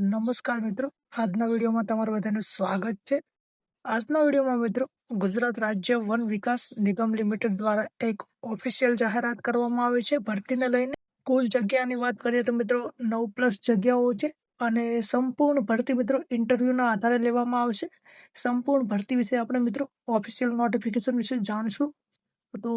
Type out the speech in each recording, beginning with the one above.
નમસ્કાર મિત્રો. આજના વિડીયોમાં તમારું બધાનું સ્વાગત છે. આજના વિડીયોમાં મિત્રો ગુજરાત રાજ્ય વન વિકાસ નિગમ લિમિટેડ દ્વારા એક ઓફિશિયલ જાહેરાત કરવામાં આવી છે. ભરતીને લઈને કુલ જગ્યાની વાત કરીએ તો મિત્રો નવ પ્લસ જગ્યાઓ છે અને સંપૂર્ણ ભરતી મિત્રો ઇન્ટરવ્યૂના આધારે લેવામાં આવશે. સંપૂર્ણ ભરતી વિશે આપણે મિત્રો ઓફિશિયલ નોટિફિકેશન વિશે જાણશું. તો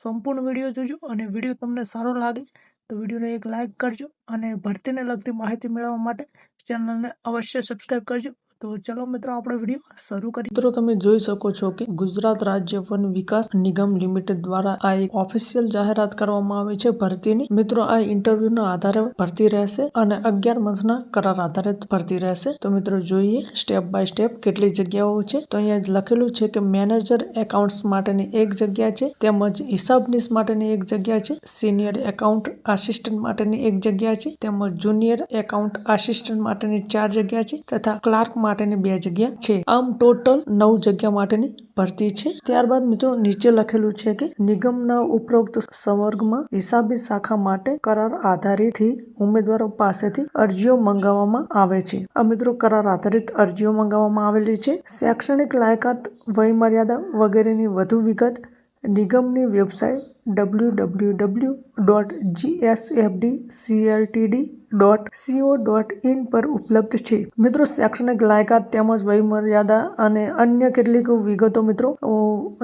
સંપૂર્ણ વીડિયો જોજો અને વીડિયો તમને સારો લાગે તો વિડીયોને એક લાઇક કરજો અને ભરતીને લગતી માહિતી મેળવવા માટે ચેનલને અવશ્ય સબસ્ક્રાઈબ કરજો. તો ચલો મિત્રો, આપણે વીડિયો શરૂ કરીએ. મિત્રો, તમે જોઈ શકો છો કે ગુજરાત રાજ્ય વન વિકાસ નિગમ લિમિટેડ દ્વારા આ એક ઓફિશિયલ જાહેરાત કરવામાં આવી છે ભરતીની. મિત્રો, આ ઇન્ટરવ્યુના આધારે ભરતી રહેશે અને અગિયાર મંથના કરાર આધારે ભરતી રહેશે. તો મિત્રો, જોઈએ સ્ટેપ બાય સ્ટેપ કેટલી જગ્યાઓ છે. તો અહીંયા લખેલું છે કે મેનેજર એકાઉન્ટ્સ માટેની એક જગ્યા છે, તેમજ હિસાબનીસ માટેની એક જગ્યા છે સિનિયર એકાઉન્ટ આસિસ્ટન્ટ માટેની એક જગ્યા છે, તેમજ જુનિયર એકાઉન્ટ આસિસ્ટન્ટ માટેની ચાર જગ્યા છે, તથા ક્લાર્ક માટેની બે જગ્યા છે. આમ ટોટલ નવ જગ્યા માટેની ભરતી છે. ત્યારબાદ મિત્રો નીચે લખેલું છે કે નિગમના ઉપરોક્ત સંવર્ગમાં હિસાબી શાખા માટે કરાર આધારિત ઉમેદવારો પાસેથી અરજીઓ મંગાવવામાં આવે છે. આ મિત્રો કરાર આધારિત અરજીઓ મંગાવવામાં આવેલી છે. શૈક્ષણિક લાયકાત વય મર્યાદા વગેરેની વધુ વિગત નિગમની website W W W dot GSFD CLTD dot CO dot in પર ઉપલબ્ધ છે. મિત્રો, શૈક્ષણિક લાયકાત તેમજ વયમર્યાદા અને અન્ય કેટલીક વિગતો મિત્રો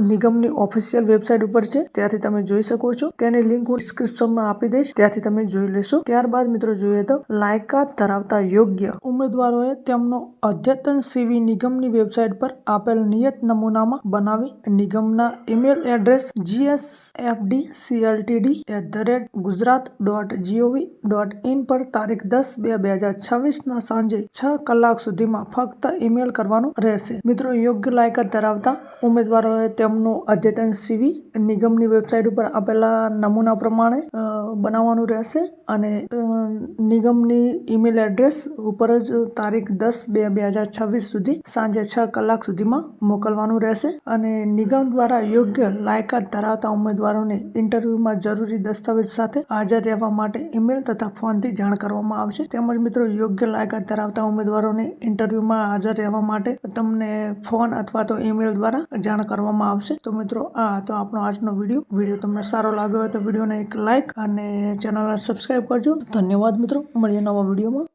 નિગમની ઓફિશિયલ વેબસાઇટ ઉપર છે, ત્યાંથી તમે જોઈ શકો છો. તેની લિંક હું ડિસ્ક્રિપ્શનમાં આપી દઈશ, ત્યાંથી તમે જોઈ લેશો. ત્યારબાદ મિત્રો જોઈએ તો, લાયકાત ધરાવતા યોગ્ય ઉમેદવારોએ તેમનો અદ્યતન સીવી નિગમની વેબસાઇટ પર આપેલ નિયત નમૂનામાં બનાવી નિગમના email address GSFD CLTD at the rate Gujarat dot GOV dot in પર તારીખ દસ બે બે હજાર છવ્વીસના સાંજે છ કલાક સુધીમાં ફક્ત ઈમેલ કરવાનું રહેશે. મિત્રો, યોગ્ય લાયકાત ધરાવતા ઉમેદવારોએ તેમનું અદ્યતન સીવી નિગમની વેબસાઇટ ઉપર આપેલા નમૂના પ્રમાણે બનાવવાનું રહેશે અને નિગમની ઈમેલ એડ્રેસ ઉપર જ તારીખ દસ બે બે હજાર છવ્વીસ સુધી સાંજે છ કલાક સુધીમાં મોકલવાનું રહેશે અને નિગમ દ્વારા યોગ્ય લાયકાત ધરાવતા ઉમેદવારોને ઇન્ટરવ્યુમાં જરૂરી દસ્તાવેજ સાથે હાજર રહેવા માટે ઈમેલ તથા ફોનથી જાણ કરવામાં આવશે. તેમજ મિત્રો, યોગ્ય લાયકાત ધરાવતા ઉમેદવારોને ઇન્ટરવ્યુમાં હાજર રહેવા માટે તમને ફોન અથવા તો ઈમેલ દ્વારા જાણ કરવામાં આવશે તો મિત્રો, આ તો આપણો આજનો વીડિયો. વીડિયો તમને સારો લાગ્યો હોય તો વિડીયોને એક લાઈક અને ચેનલને સબસ્ક્રાઈબ કરજો. ધન્યવાદ મિત્રો. મળીએ નવા વિડીયોમાં.